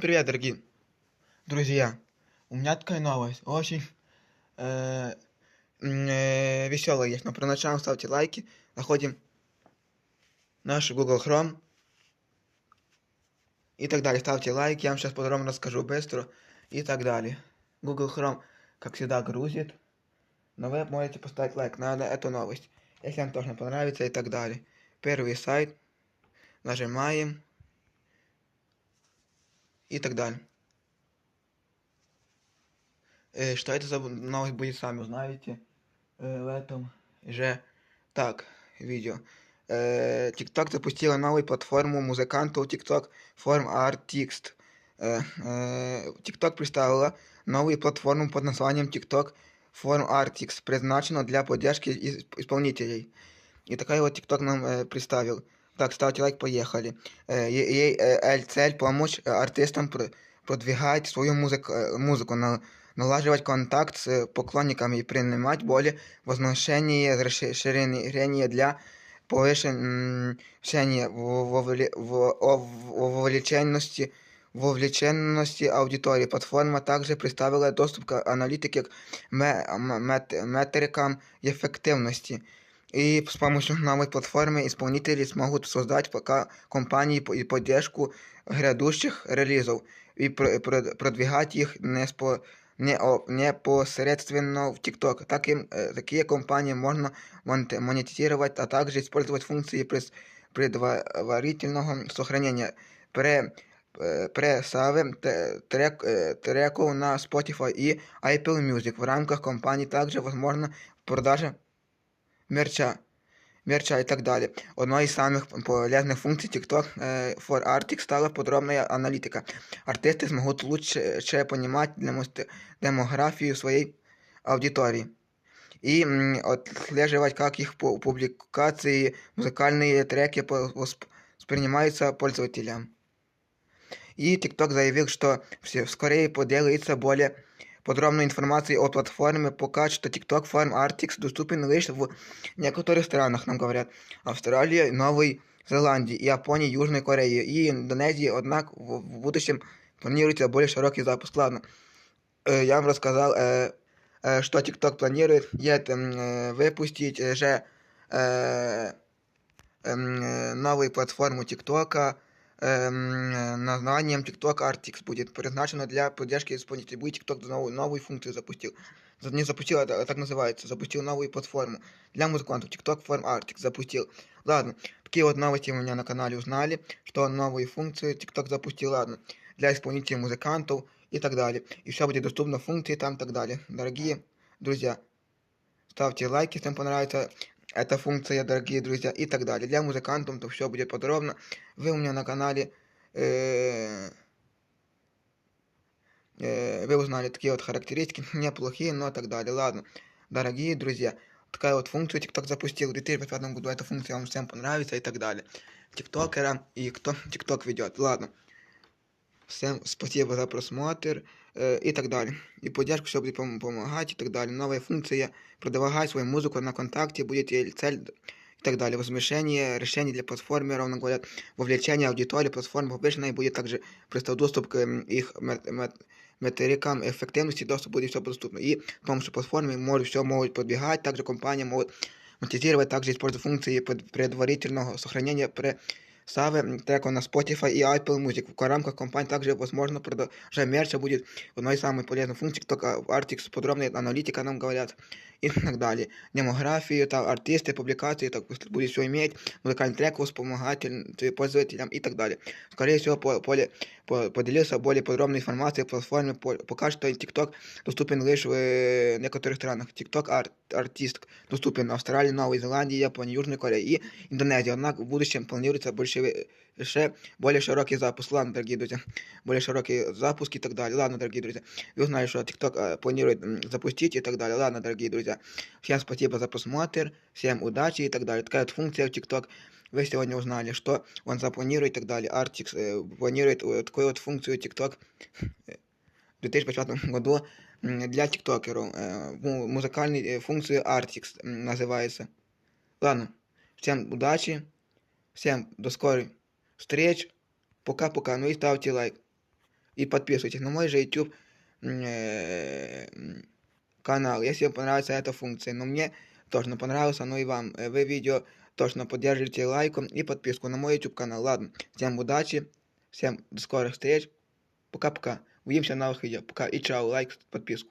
Привет, дорогие друзья! У меня такая новость, очень э, э, веселая есть. Но про начало ставьте лайки. Находим наш Google Chrome и так далее. Ставьте лайки, я вам сейчас подробно расскажу быстро и так далее. Google Chrome, как всегда, грузит. Но вы можете поставить лайк на эту новость, если вам тоже понравится и так далее. Первый сайт. Нажимаем. И так далее. Э, что это за новость будет, сами узнаете э, в этом же. Так, видео. Э, запустила новую платформу музыкантов TikTok Form Artist. Э, э, представила новую платформу под названием TikTok Form Artist, предназначенную для поддержки исполнителей. И такая вот TikTok нам э, представил. Так, ставьте лайк, поехали. Э, ей э, цель помочь артистам продвигать свою музыку, музыку на, налаживать контакт с поклонниками и принимать более возношение расширение для повышения вовлеченности вовлеченности аудитории. Платформа также представила доступ к аналитике к метрикам эффективности. И с помощью новой платформы исполнители смогут создать пока компании и поддержку грядущих релизов и продвигать их неспо, не, непосредственно в TikTok. Таким, э, такие компании можно монетизировать, а также использовать функции предварительного сохранения. Пре, э, пресавы трек, э, треков на Spotify и Apple Music. В рамках компании также возможно продажа мерча, мерча и так далее. Одной из самых полезных функций TikTok for Arctic стала подробная аналитика. Артисты смогут лучше понимать демографию своей аудитории и отслеживать, как их публикации, музыкальные треки воспринимаются пользователям. И TikTok заявил, что вскоре поделается более Подробную информацию о платформе пока что TikTok Farm Artix доступен лишь в некоторых странах, нам говорят. Австралия, Новой Зеландии, Японии, Южной Корее и Индонезии, однако в будущем планируется более широкий запуск. Ладно, э, я вам рассказал, э, э, что TikTok планирует выпустить же новую платформу TikTok эм, названием TikTok Artix будет предназначено для поддержки исполнителей. Будет TikTok новую, новую функцию запустил. Не запустил, это так называется. Запустил новую платформу для музыкантов. TikTok Form Artix запустил. Ладно, такие вот новости у меня на канале узнали, что новую функцию TikTok запустил. Ладно, для исполнителей музыкантов и так далее. И все будет доступно функции там и так далее. Дорогие друзья, ставьте лайки, если вам понравится эта функция, дорогие друзья, и так далее. Для музыкантов то все будет подробно. Вы у меня на канале... Э, э, вы узнали такие вот характеристики, неплохие, но так далее. Ладно, дорогие друзья, такая вот функция TikTok запустил в 2005 году. Эта функция вам всем понравится и так далее. Тиктокерам и кто TikTok ведет. Ладно. Всем спасибо за просмотр э, и так далее. И поддержку все будет пом помогать и так далее. Новая функция продвигать свою музыку на контакте будет цель и так далее. Возмещение решений для платформы, равно говорят, вовлечение аудитории платформы повышенной будет также представить доступ к их метрикам эффективности, доступ будет все доступно. И с помощью платформы может все могут подбегать, также компания может монетизировать, также использовать функции предварительного сохранения при Саве, треку на Spotify и Apple Music. В рамках компании также возможно продажа мерча будет одной из самых полезных функций, только Artix подробная аналитика нам говорят и так далее. Демографию, так, артисты, публикации, так будет все иметь, музыкальный трек, вспомогатель пользователям и так далее. Скорее всего, по, поле, по, поделился более подробной информацией о платформе. По, пока что TikTok доступен лишь в э, некоторых странах. TikTok арт, артист доступен в Австралии, Новой Зеландии, Японии, Южной Корее и Индонезии. Однако в будущем планируется больше ще более широкий запуск. Ладно, дорогие друзья, более широкий запуск и так далее. Ладно, дорогие друзья, вы знаете, что TikTok э, планирует запустить и так далее. Ладно, дорогие друзья, всем спасибо за просмотр, всем удачи и так далее. Такая вот функция в TikTok. Вы сегодня узнали, что он запланирует и так далее. Artix э, планирует э, такую вот функцию TikTok в 2005 году для тиктокеров. Э, музыкальной э, функции Artix называется. Ладно, всем удачи, всем до скорой встреч. Пока-пока. Ну и ставьте лайк. и подписывайтесь на мой же YouTube э, м, канал, если вам понравится эта функция. Но мне точно понравился, но и вам. Э, Вы видео точно поддержите лайком и подписку на мой YouTube канал. Ладно, всем удачи, всем до скорых встреч. Пока-пока. Увидимся в новых видео. Пока и чао, лайк, подписку.